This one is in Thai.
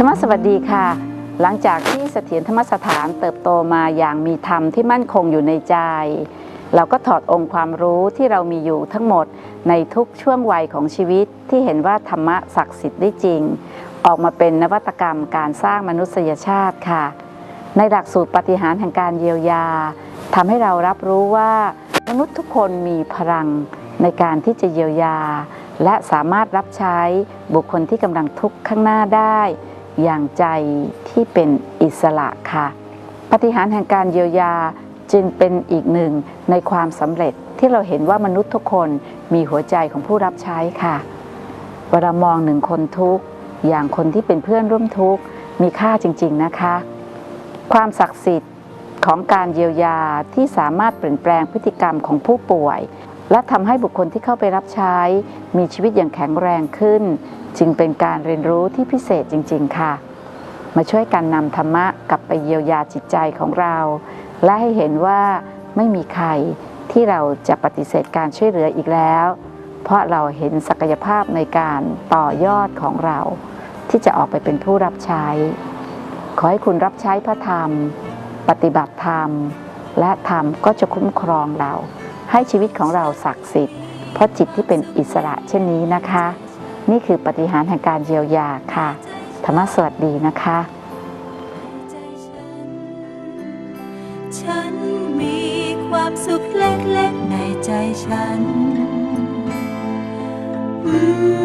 ธรรมสวัสดีค่ะ หลังจากที่เสถียรธรรมสถานเติบโตมาอย่างมีธรรมที่มั่นคงอยู่ในใจ เราก็ถอดองค์ความรู้ที่เรามีอยู่ทั้งหมดในทุกช่วงวัยของชีวิตที่เห็นว่าธรรมะศักดิ์สิทธิ์ได้จริง ออกมาเป็นนวัตกรรมการสร้างมนุษยชาติค่ะ ในหลักสูตรปฏิหารแห่งการเยียวยาทำให้เรารับรู้ว่ามนุษย์ทุกคนมีพลังในการที่จะเยียวยา และสามารถรับใช้บุคคลที่กำลังทุกข์ข้างหน้าได้ อย่างใจที่เป็นอิสระค่ะ ปฏิหารแห่งการเยียวยาจึงเป็นอีกหนึ่งในความสำเร็จที่เราเห็นว่ามนุษย์ทุกคนมีหัวใจของผู้รับใช้ค่ะเวลามองหนึ่งคนทุกข์อย่างคนที่เป็นเพื่อนร่วมทุกข์มีค่าจริง ๆนะคะ ความศักดิ์สิทธิ์ของการเยียวยาที่สามารถเปลี่ยนแปลงพฤติกรรมของผู้ป่วย และทำให้บุคคลที่เข้าไปรับใช้ มีชีวิตอย่างแข็งแรงขึ้น จึงเป็นการเรียนรู้ที่พิเศษจริง ๆ ค่ะ มาช่วยกันนำธรรมะกลับไปเยียวยาจิตใจของเรา และให้เห็นว่าไม่มีใครที่เราจะปฏิเสธการช่วยเหลืออีกแล้ว เพราะเราเห็นศักยภาพในการต่อยอดของเรา ที่จะออกไปเป็นผู้รับใช้ ขอให้คุณรับใช้พระธรรม ปฏิบัติธรรม และธรรมก็จะคุ้มครองเรา ให้ชีวิตของเราศักดิ์สิทธิ์ เพราะจิตที่เป็นอิสระเช่นนี้นะคะ นี่คือปฏิหารแห่งการเยียวยาค่ะ ธรรมสวัสดีนะคะฉันมีความสุขเล็กๆในใจฉันอืม